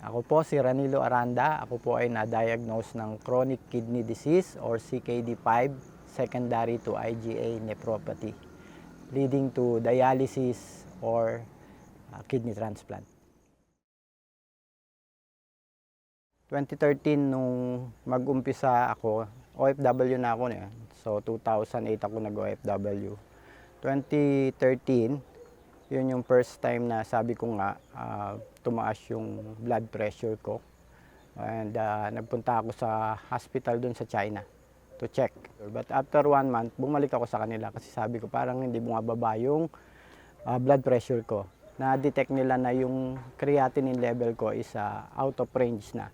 Ako po si Ranilo Aranda. Ako po ay na-diagnose ng chronic kidney disease or CKD5 secondary to IgA nephropathy leading to dialysis or uh, kidney transplant. 2013 nung mag-umpisa ako, OFW na ako na. So 2008 ako nag-OFW. 2013, yun yung first time na sabi ko nga ah, tumaas yung blood pressure ko. And ah, nagpunta ako sa hospital dun sa China to check. But after one month, bumalik ako sa kanila kasi sabi ko parang hindi bumababa yung ah, blood pressure ko. Na-detect nila na yung creatinine level ko is ah, out of range na.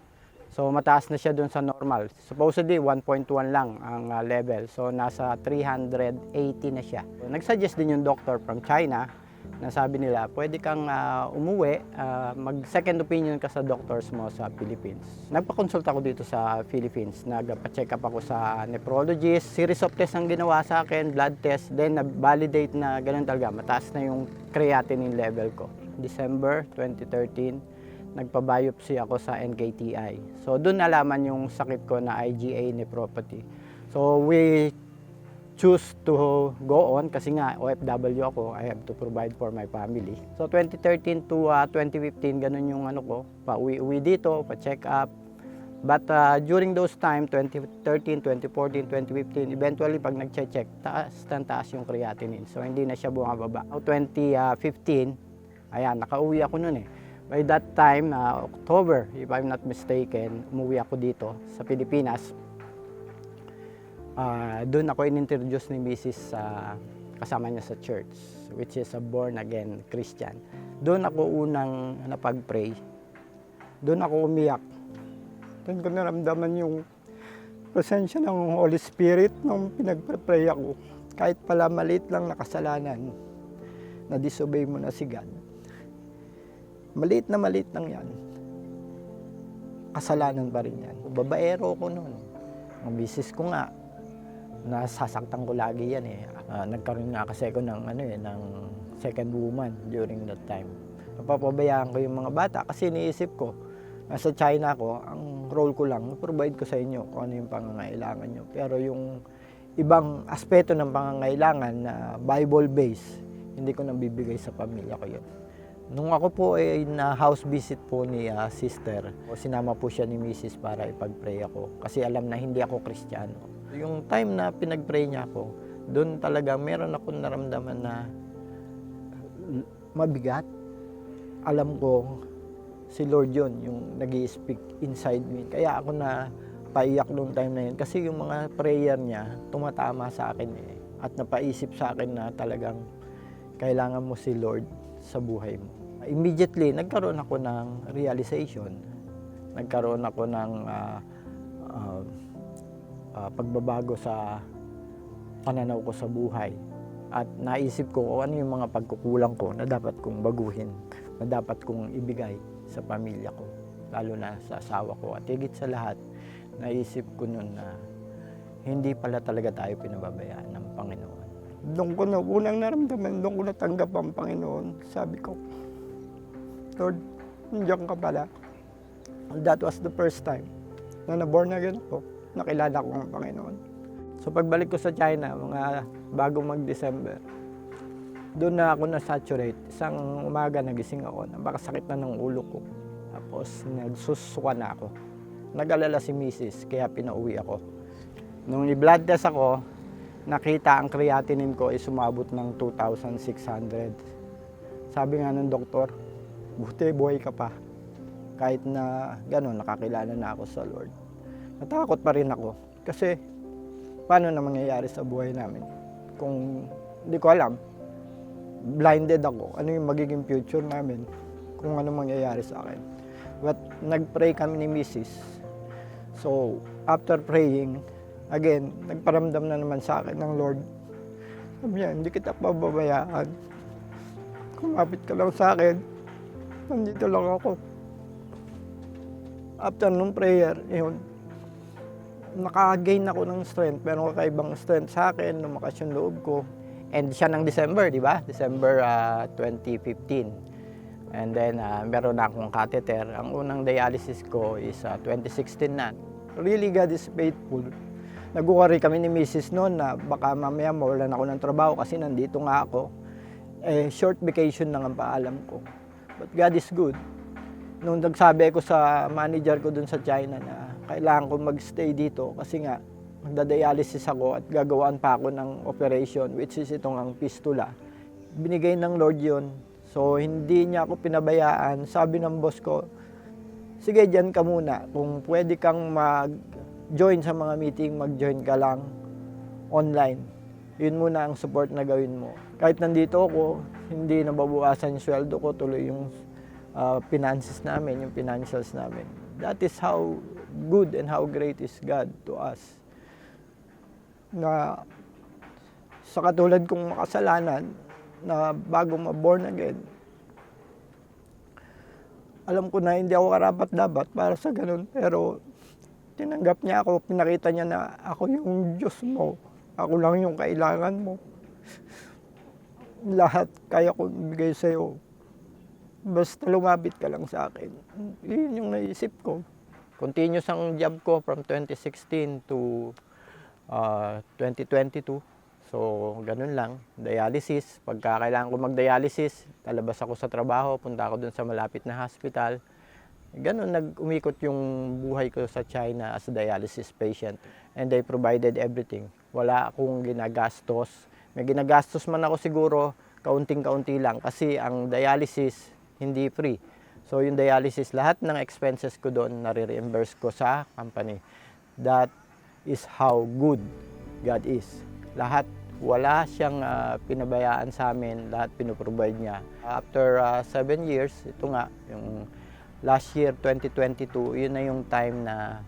So mataas na siya dun sa normal. Supposedly 1.1 lang ang ah, level. So nasa 380 na siya. Nag-suggest din yung doctor from China na sabi nila, pwede kang ah, umuwi, ah, mag second opinion ka sa doctors mo sa Philippines. Nagpa-consult ako dito sa Philippines. Nagpa-check up ako sa nephrologist. Series of tests ang ginawa sa akin, blood test. Then na-validate na ganun talaga, mataas na yung creatinine level ko. December 2013, nagpa-biopsy ako sa NKTI. So doon nalaman yung sakit ko na IgA nephropathy. So we choose to go on kasi nga OFW ako, I have to provide for my family. So 2013 to uh, 2015 ganun yung ano ko, pa-uwi-uwi dito, pa-check up. But uh, during those time 2013, 2014, 2015, eventually pag nag-check, taas taas yung creatinine. So hindi na siya bumababa. Now, 2015, ayan, nakauwi ako noon eh. By that time, uh, October, if I'm not mistaken, umuwi ako dito sa Pilipinas. Ah, doon ako inintroduce ni Mrs. sa kasama niya sa church, which is a born again Christian. Doon ako unang napag-pray. Doon ako umiyak. Doon ko naramdaman yung presensya ng Holy Spirit nung pinagpre-pray ako. Kahit pala maliit lang na kasalanan, na disobey mo na si God. Maliit na maliit lang yan. Kasalanan pa rin yan. Babaero ko noon. Ang bisis ko nga, nasasaktan ko lagi yan eh. Ah, nagkaroon nga kasi ako ng, ano eh, ng second woman during that time. Napapabayaan ko yung mga bata kasi iniisip ko, nasa China ko, ang role ko lang, provide ko sa inyo kung ano yung pangangailangan nyo. Pero yung ibang aspeto ng pangangailangan na Bible-based, hindi ko nabibigay sa pamilya ko yun. Nung ako po ay na house visit po ni ah, sister, sinama po siya ni Mrs. para ipag-pray ako kasi alam na hindi ako Kristiyano. Yung time na pinag-pray niya ako, doon talaga meron ako naramdaman na mabigat. Alam ko si Lord yun, yung nag speak inside me. Kaya ako na paiyak noong time na yun kasi yung mga prayer niya tumatama sa akin eh. At napaisip sa akin na talagang kailangan mo si Lord sa buhay mo. Immediately, nagkaroon ako ng realization. Nagkaroon ako ng ah, ah, ah, pagbabago sa pananaw ko sa buhay. At naisip ko kung ano yung mga pagkukulang ko na dapat kong baguhin, na dapat kong ibigay sa pamilya ko, lalo na sa asawa ko. At higit sa lahat, naisip ko nun na hindi pala talaga tayo pinababayaan ng Panginoon. Doon ko na unang naramdaman, doon ko natanggap ang Panginoon. Sabi ko, Lord, nandiyan ka pala. And that was the first time na naborn again ako, nakilala ko ang Panginoon. So pagbalik ko sa China, mga bago mag-December, doon na ako na-saturate. Isang umaga nagising ako, napakasakit na ng ulo ko. Tapos nagsusuka na ako. Nag-alala si Mrs. kaya pinauwi ako. Nung i-blood test ako, nakita ang creatinine ko ay sumabot ng 2,600. Sabi nga ng doktor, buti buhay ka pa. Kahit na gano'n, nakakilala na ako sa Lord. Natakot pa rin ako kasi paano na mangyayari sa buhay namin kung hindi ko alam. Blinded ako. Ano yung magiging future namin kung ano mangyayari sa akin. But nag-pray kami ni Mrs. So, after praying, again, nagparamdam na naman sa akin ng Lord. Sabi niya, hindi kita pababayaan. Kumapit ka lang sa akin. Nandito lang ako. After nung prayer, yun, naka-gain ako ng strength. Meron kakaibang strength sa akin, lumakas yung loob ko. And siya ng December, di ba? December ah, 2015. And then, ah, meron na akong catheter. Ang unang dialysis ko is ah, 2016 na. Really, God is faithful. Nag-worry kami ni Mrs. noon na baka mamaya mawalan ako ng trabaho kasi nandito nga ako. Eh, short vacation lang ang paalam ko. But God is good. Nung nagsabi ko sa manager ko dun sa China na kailangan ko magstay dito kasi nga magdadialysis ako at gagawaan pa ako ng operation which is itong ang fistula. Binigay ng Lord yun. So hindi niya ako pinabayaan. Sabi ng boss ko, sige dyan ka muna. Kung pwede kang mag-join sa mga meeting, mag-join ka lang online. Yun muna ang support na gawin mo. Kahit nandito ako, hindi nababawasan yung sweldo ko, tuloy yung uh, finances namin, yung financials namin. That is how good and how great is God to us. Na sa katulad kong makasalanan, na bago ma-born again, alam ko na hindi ako karapat dapat para sa ganun, pero tinanggap niya ako, pinakita niya na ako yung Diyos mo, ako lang yung kailangan mo. Lahat kaya ko bigay sa'yo. Basta lumapit ka lang sa akin. Yun yung naisip ko. Continuous ang job ko from 2016 to uh, 2022. So, ganun lang. Dialysis. Pagka kailangan ko mag-dialysis, talabas ako sa trabaho, punta ako dun sa malapit na hospital. Ganun, nag-umikot yung buhay ko sa China as a dialysis patient. And they provided everything. Wala akong ginagastos. May ginagastos man ako siguro, kaunting-kaunti lang. Kasi ang dialysis, hindi free. So yung dialysis, lahat ng expenses ko doon, nare-reimburse ko sa company. That is how good God is. Lahat, wala siyang ah, pinabayaan sa amin, lahat pinoprovide niya. After ah, seven years, ito nga, yung last year, 2022, yun na yung time na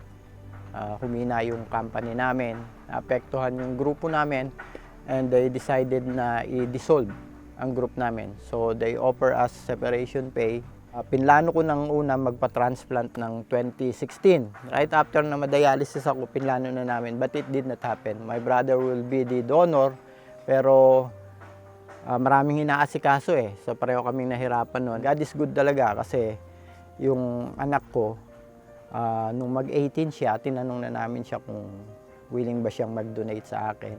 ah, humina yung company namin, naapektuhan yung grupo namin, and they decided na i-dissolve ang group namin. So they offer us separation pay. Ah, pinlano ko nang una magpa-transplant ng 2016. Right after na ma-dialysis ako, pinlano na namin. But it did not happen. My brother will be the donor. Pero ah, maraming inaasikaso eh. So pareho kaming nahirapan noon. God is good talaga kasi yung anak ko, ah, nung mag-18 siya, tinanong na namin siya kung willing ba siyang mag-donate sa akin.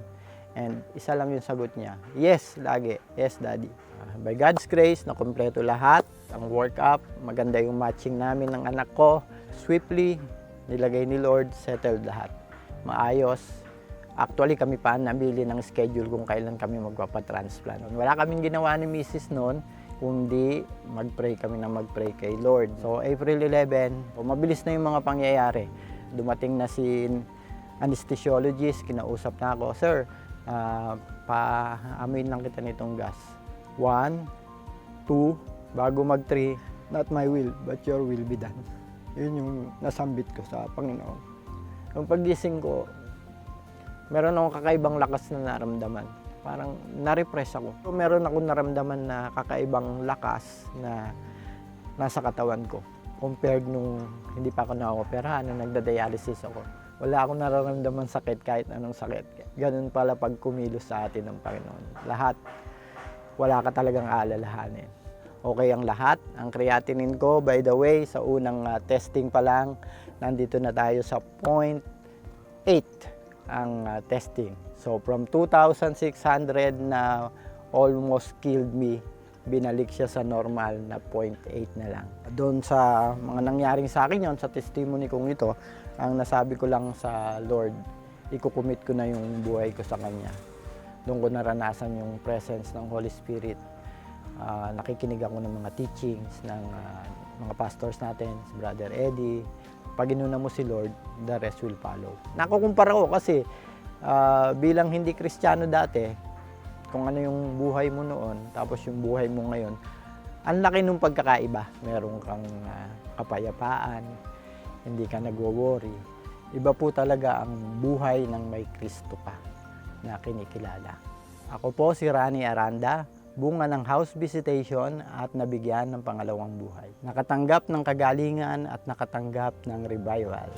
And isa lang yung sagot niya, yes, lagi, yes, daddy. Ah, by God's grace, nakompleto lahat, ang workup, maganda yung matching namin ng anak ko. Swiftly, nilagay ni Lord, settled lahat. Maayos. Actually, kami pa ang namili ng schedule kung kailan kami magpapatransplant. Wala kaming ginawa ni Mrs. noon, kundi mag-pray kami na mag-pray kay Lord. So, April 11, so, mabilis na yung mga pangyayari. Dumating na si anesthesiologist, kinausap na ako, Sir, ah, pa-amoy lang kita nitong gas. One, two, bago mag three, not my will, but your will be done. Yun yung nasambit ko sa Panginoon. Yung pagising ko, meron akong kakaibang lakas na naramdaman. Parang na-repress ako. So, meron akong naramdaman na kakaibang lakas na nasa katawan ko compared nung hindi pa ako na-operahan, nung nagda-dialysis ako. Wala akong nararamdaman sakit kahit anong sakit. Ganun pala pag kumilos sa atin ng Panginoon. Lahat, wala ka talagang aalalahanin. Okay ang lahat. Ang creatinine ko, by the way, sa unang ah, testing pa lang, nandito na tayo sa 0.8 ang ah, testing. So from 2,600 na almost killed me, binalik siya sa normal na 0.8 na lang. Doon sa mga nangyaring sa akin yon sa testimony kong ito, ang nasabi ko lang sa Lord, ikukumit ko na yung buhay ko sa Kanya. Doon ko naranasan yung presence ng Holy Spirit. Ah, nakikinig ako ng mga teachings ng ah, mga pastors natin, si Brother Eddie. Pag inuna mo si Lord, the rest will follow. Nakukumpara ko kasi ah, bilang hindi kristyano dati, kung ano yung buhay mo noon, tapos yung buhay mo ngayon, ang laki nung pagkakaiba. Meron kang ah, kapayapaan, hindi ka nagwo-worry. Iba po talaga ang buhay ng may Kristo ka na kinikilala. Ako po si Rani Aranda, bunga ng house visitation at nabigyan ng pangalawang buhay. Nakatanggap ng kagalingan at nakatanggap ng revival.